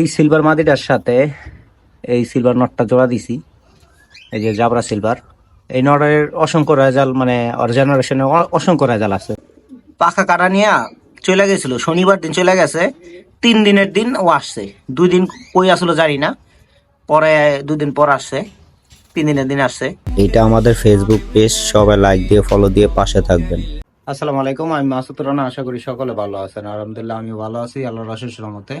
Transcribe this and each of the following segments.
এই সিলভার মাদিটার সাথে এই সিলভার নটটা জোড়া দিছি। এই যে জাবরা সিলভার এই নটের অসংখ্য রেজাল মানে ওর জেনারেশনে অসংখ্য রেজাল আছে। পাখা কাটা নিয়ে চলে গেছিল শনিবার দিন চলে গেছে তিন দিনের দিন ও আসছে। দুই দিন কই আসলো জানি না পরে দুই দিন পর আসছে তিন দিনের দিন আসছে। এটা আমাদের ফেসবুক পেজ সবাই লাইক দিয়ে ফলো দিয়ে পাশে থাকবেন। আসসালামু আলাইকুম আমি মাসুদ রানা আশা করি সকলে ভালো আছেন। আলহামদুলিল্লাহ আমি ভালো আছি আল্লাহর অশেষ রহমতে।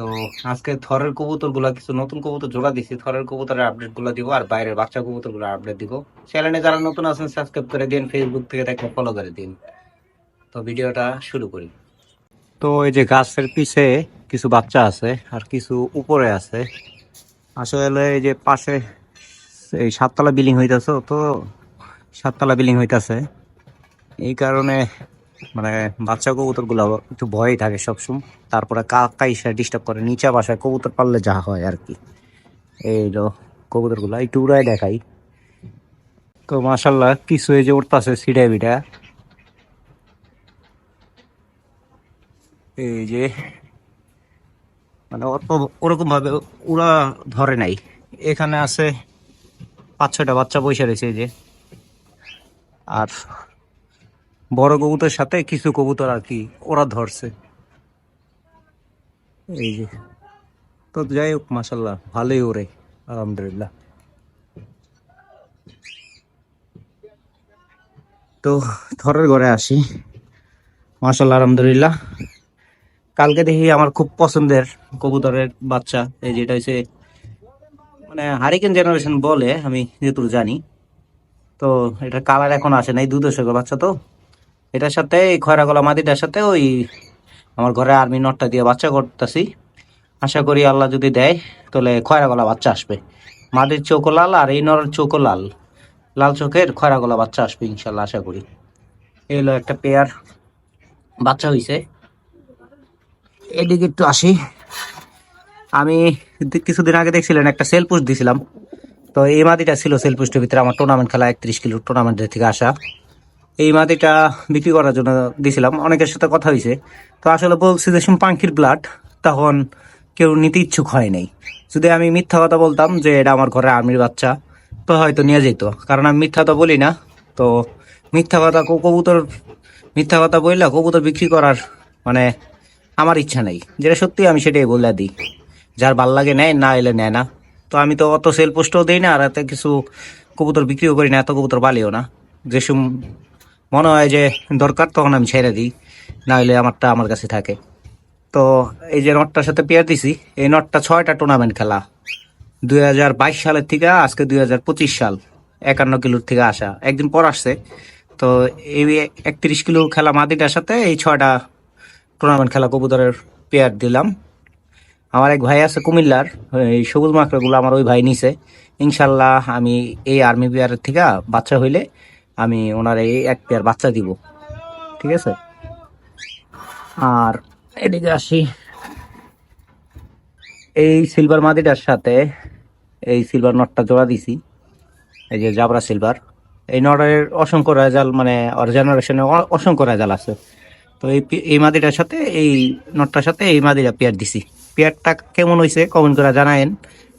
তো আজকে থরের কবুতরগুলা কিছু নতুন কবুতর জোড়া দিছি, থরের কবুতরের আপডেটগুলো দিব আর বাইরের বাচ্চা কবুতরগুলো আপডেট দিব। চ্যানেলে যারা নতুন আছেন সাবস্ক্রাইব করে দিন ফেসবুক থেকে দেখলে ফলো করে দিন। তো ভিডিওটা শুরু করি। তো এই যে গাছের পিছে কিছু বাচ্চা আছে আর কিছু উপরে আছে। আসলে এই যে পাশে এই সাততলা বিল্ডিং হইতাছে তো, সাততলা বিল্ডিং হইতাছে। এই কারণে মানে বাচ্চা কবুতরগুলো একটু ভয়ই থাকে সবসময়। তারপরে কাকা ইসা ডিস্টার্ব করে, নিচা বাসায় কবুতর পাললে যা হয় আর কি। এই কবুতরগুলো, একটু উড়াই দেখাই। তো মাসাল্লাহ কিছু এই যে উঠতেছে সিডা বিডা। এই যে মানে অত ওরকম ভাবে উড়া ধরে নাই। এখানে আছে পাঁচ ছয়টা বাচ্চা বসে রয়েছে এই যে। আর বড় কবুতরের সাথে কিছু কবুতর আর কি, ওরা ধরছে। এই যে। তো যাই হোক মাসাল্লাহ ভালোই ওরে, আলহামদুলিল্লাহ। তো থরের ঘরে আসি। মাসাল্লাহ আলহামদুলিল্লাহ। কালকে দেখি আমার খুব পছন্দের কবুতরের বাচ্চা, এই যেটা হচ্ছে মানে হারিকেন জেনারেশন বলে, আমি যেহেতু জানি। তো এটা কালার এখন আসে নাই দুধ বাচ্চা তো। এটার সাথে, এই খয়রা গলা মাদিটার সাথে ওই আমার ঘরে আর্মি নটটা দিয়ে বাচ্চা করতেছি। আশা করি আল্লাহ যদি দেয়, তাহলে খয়রা গলা বাচ্চা আসবে। মাদির চোখও লাল আর এই নরের চোখও লাল। লাল চোখের খয়রা গলা বাচ্চা আসবে ইনশাল্লাহ, আশা করি। এই হলো একটা পেয়ার বাচ্চা হইছে। এদিকে একটু আসি। আমি কিছুদিন আগে দেখছিলেন একটা সেল পোস্ট দিছিলাম। তো এই মাদিটা ছিল সেল পোস্টের ভিতরে আমার টুর্নামেন্ট খেলা একত্রিশ কিলো টুর্নামেন্টের থেকে আসা। এই মাটিটা বিক্রি করার জন্য দিয়েছিলাম অনেকের সাথে কথা হয়েছে। তো আসলে বলছি যে পাখির ব্লাড তখন কেউ নিতে ইচ্ছুক হয় নাই। যদি আমি মিথ্যা কথা বলতাম যে এটা আমার ঘরে আর্মির বাচ্চা, তো হয়তো নিয়ে যেত। কারণ আমি মিথ্যা তো বলি না। তো মিথ্যা কথা কবুতর, মিথ্যা কথা বললে কবুতর বিক্রি করার মানে আমার ইচ্ছা নেই। যেটা সত্যি আমি সেটাই বলে দিই। যার ভালো লাগে নেয়, না এলে নেয় না। তো আমি তো অত সেল পোস্টও দিই না, আর এত কিছু কবুতর বিক্রিও করি না, এত কবুতর বালিও না। যেসব মনে হয় যে দরকার তখন আমি ছেড়ে দিই না হলে আমারটা আমার কাছে থাকে। তো এই যে নটটার সাথে পেয়ার দিছি, এই নটটা ছয়টা টুর্নামেন্ট খেলা। দুই হাজার বাইশ সালের থেকে আজকে দুই হাজার পঁচিশ সাল, একান্ন কিলোর থেকে আসা। একদিন পর আসছে। তো এই একত্রিশ কিলো খেলা মাদিটার সাথে এই ছয়টা টুর্নামেন্ট খেলা কবুতরের পেয়ার দিলাম। আমার এক ভাই আছে কুমিল্লার, এই সবুজ মাকড়াগুলো আমার ওই ভাই নিছে। ইনশাল্লাহ আমি এই আর্মি পেয়ারের থেকে বাচ্চা হইলে আমি ওনার এই এক পেয়ার বাচ্চা দিব। ঠিক আছে? আর এদিকে আসি। এই সিলভার মাদিটার সাথে এই সিলভার নটটা জোড়া দিছি। এই যে জাবরা সিলভার এই নটের অসংখ্য রেজাল মানে ওর জেনারেশনে অসংখ্য রেজাল আছে। তো এই এই মাদিটার সাথে, এই নটটার সাথে এই মাদিটা পেয়ার দিছি। পেয়ারটা কেমন হয়েছে কমেন্ট করে জানায়েন।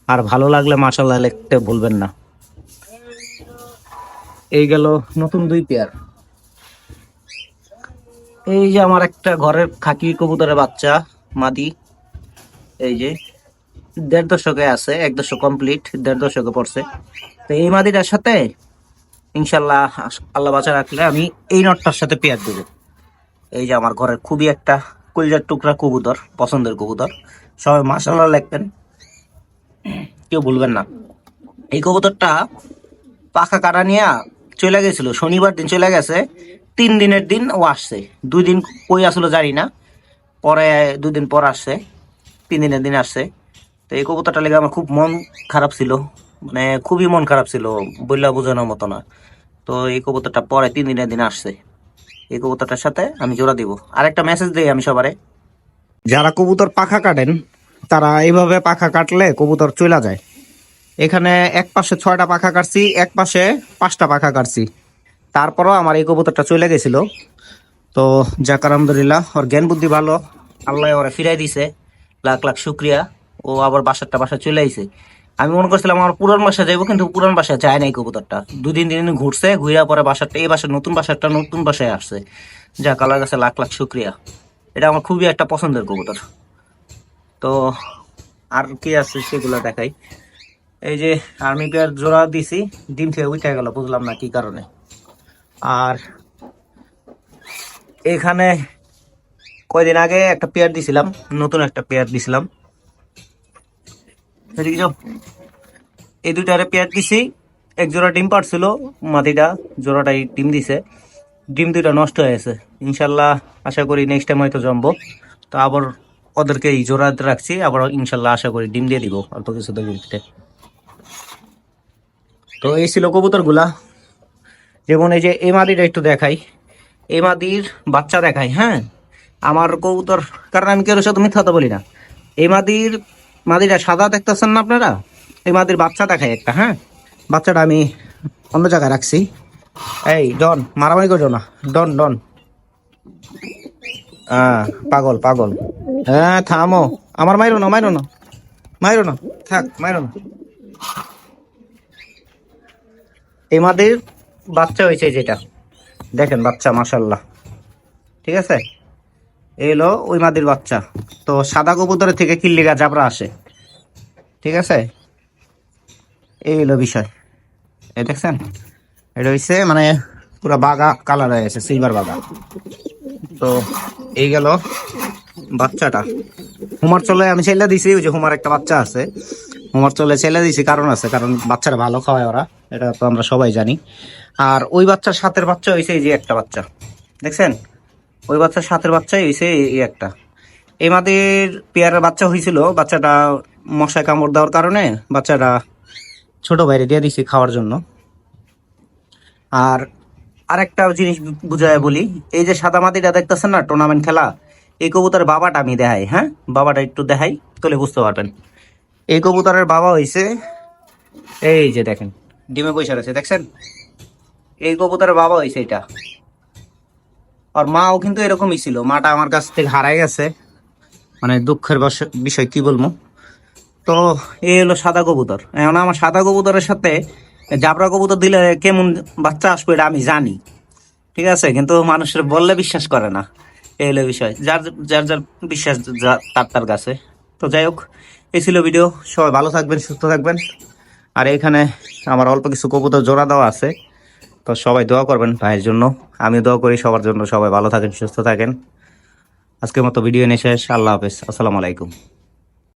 আর ভালো লাগলে মাসাল্লাহ লিখতে ভুলবেন না। এই গেল নতুন দুই পেয়ার। এই যে আমার একটা ঘরের খাকি কবুতরের বাচ্চা, মাদি। এই যে দেড় দশকে আছে, এক দশক কমপ্লিট দেড় দশকে পড়ছে। তো এই মাদিটার সাথে ইনশাল্লাহ আল্লাহ বাঁচা রাখলে আমি এই নটটার সাথে পেয়ার দেবো। এই যে আমার ঘরের খুবই একটা কলজার টুকরা কবুতর, পছন্দের কবুতর। সবাই মাসাল্লাহ লিখবেন। কেউ ভুলবেন না। এই কবুতরটা পাখা কাটা নিয়ে চলে গেছিল, শনিবার দিন চলে গেছে, তিন দিনের দিন ও আসছে। দুই দিন কই আসলো জানি না, পরে দুই দিন পর আসছে, তিন দিনের দিন আসছে। তো এই কবুতরটা লেগে আমার খুব মন খারাপ ছিল মানে খুবই মন খারাপ ছিল বললা বোঝানোর মতো না। তো এই কবুতরটা পরে তিন দিনের দিন আসছে। এই কবুতরটার সাথে আমি জোড়া দিব। আর একটা মেসেজ দিই আমি সবারে। যারা কবুতর পাখা কাটেন, তারা এইভাবে পাখা কাটলে কবুতর চলে যায়। এখানে এক পাশে ছয়টা পাখা কাটছি, এক পাশে পাঁচটা পাখা কাটছি। তারপরও আমার এই কবুতরটা চলে গেছিল। তো যাক, আলহামদুলিল্লাহ, ওর জ্ঞান বুদ্ধি ভালো। আল্লাহ ওরা ফিরাই দিছে। লাখ লাখ শুক্রিয়া। ও আবার বাসারটা বাসা চলে আইছে। আমি মনে করছিলাম আমার পুরান বাসা যাইবো, কিন্তু পুরান বাসায় যায় নাই কবুতরটা। দুদিন তিন দিন ঘুরছে ঘুরে পরে বাসারটা, এই বাসার নতুন বাসারটা নতুন বাসায় আসছে। যা কালার কাছে লাখ লাখ শুক্রিয়া। এটা আমার খুবই একটা পছন্দের কবুতর। তো আর কি আছে সেগুলো দেখাই। এই যে আর্মি পেয়ার জোড়া দিছি, ডিম থেকে উঠে গেল, বুঝলাম না কি কারণে। আর এখানে কয়দিন আগে একটা পেয়ার দিছিলাম, নতুন একটা পেয়ার দিছিলাম। এই দুটারে পেয়ার দিছি, এক জোড়া ডিম পারছিল মাটিটা, জোড়াটাই ডিম দিছে। ডিম দুইটা নষ্ট হয়েছে ইনশাল্লাহ আশা করি নেক্সট টাইম হয়তো জমবো। তো আবার ওদেরকে এই জোড়া রাখছি আবার ইনশাল্লাহ আশা করি ডিম দিয়ে দিব, অল্প কিছু দিতে তো এই ছিল কবুতরগুলা যেমন এই যে এই মাদিটা একটু দেখাই। এই মাদির বাচ্চা দেখাই হ্যাঁ? আমার কবুতর, কারণ আমি কেউ সাথে মিথ্যা কথা বলি না। এই মাদির মাদিটা সাদা দেখতেছেন না আপনারা? এই মাদির বাচ্চা দেখাই একটা হ্যাঁ? বাচ্চাটা আমি অন্য জায়গায় রাখছি। এই, ডন, মারামারি করো না। ডন ডন। হ্যাঁ পাগল পাগল। হ্যাঁ থামো। আমার মাইরো না মাইরো না। মাইরো না। থাক, মাইরো না। এমাদের বাচ্চা হয়েছে যেটা। দেখেন বাচ্চা মাসাল্লাহ ঠিক আছে? এই হলো ওই মাদির বাচ্চা। তো সাদা কবুতরের থেকে কিল্লিগা জাবরা আসে। ঠিক আছে? এই হলো বিষয়। এই দেখছেন? এটা হচ্ছে মানে পুরো বাগা কালার হয়ে গেছে, সিলভার বাগা। তো এই গেল বাচ্চাটা। হুমার চলে, আমি ছেলে দিছি, ওই যে হুমার একটা বাচ্চা আছে। হুমার চলে ছেলে দিছি, কারণ আছে, কারণ বাচ্চারা ভালো খাওয়ায় ওরা। এটা তো আমরা সবাই জানি। আর ওই বাচ্চার সাতের বাচ্চা হয়েছে এই যে একটা বাচ্চা। দেখছেন? ওই বাচ্চার সাতের বাচ্চাই হয়েছে এই একটা। এই মাদের পেয়ারের বাচ্চা হয়েছিল বাচ্চাটা মশায় কামড় দেওয়ার কারণে বাচ্চাটা ছোট বাইরে দিয়ে দিছি খাওয়ার জন্য। আর আরেকটা জিনিস বুঝায় বলি, এই যে সাদা মাটিটা দেখতেছেন না টুর্নামেন্ট খেলা? এই কবুতরের বাবাটা আমি দেখাই হ্যাঁ? বাবাটা একটু দেখাই, তাহলে বুঝতে পারবেন। এই কবুতরের বাবা হইছে, এই যে দেখেন। ডিমে বসে রয়েছে, দেখছেন? এই কবুতরের বাবা হয়েছে এটা। আর মাও কিন্তু এরকমই ছিল, মাটা আমার কাছ থেকে হারাই গেছে। মানে দুঃখের বিষয়, কি বলব? তো এই হলো সাদা কবুতর। এখন আমার সাদা কবুতরের সাথে জাবরা কবুতর দিলে কেমন বাচ্চা আসবে এটা আমি জানি। ঠিক আছে? কিন্তু মানুষের বললে বিশ্বাস করে না। এই হলো বিষয়। যার যার যার বিশ্বাস তার তার কাছে। তো যাই হোক, এই ছিল ভিডিও। সবাই ভালো থাকবেন, সুস্থ থাকবেন। আর এখানে আমার অল্প কিছু কবুতর জোড়া দেওয়া আছে। তো সবাই দোয়া করবেন ভাইয়ের জন্য। আমি দোয়া করি সবার জন্য সবাই ভালো থাকেন, সুস্থ থাকেন। আজকের মতো ভিডিও নিয়ে শেষ। আল্লাহ হাফেজ। আসসালামু আলাইকুম।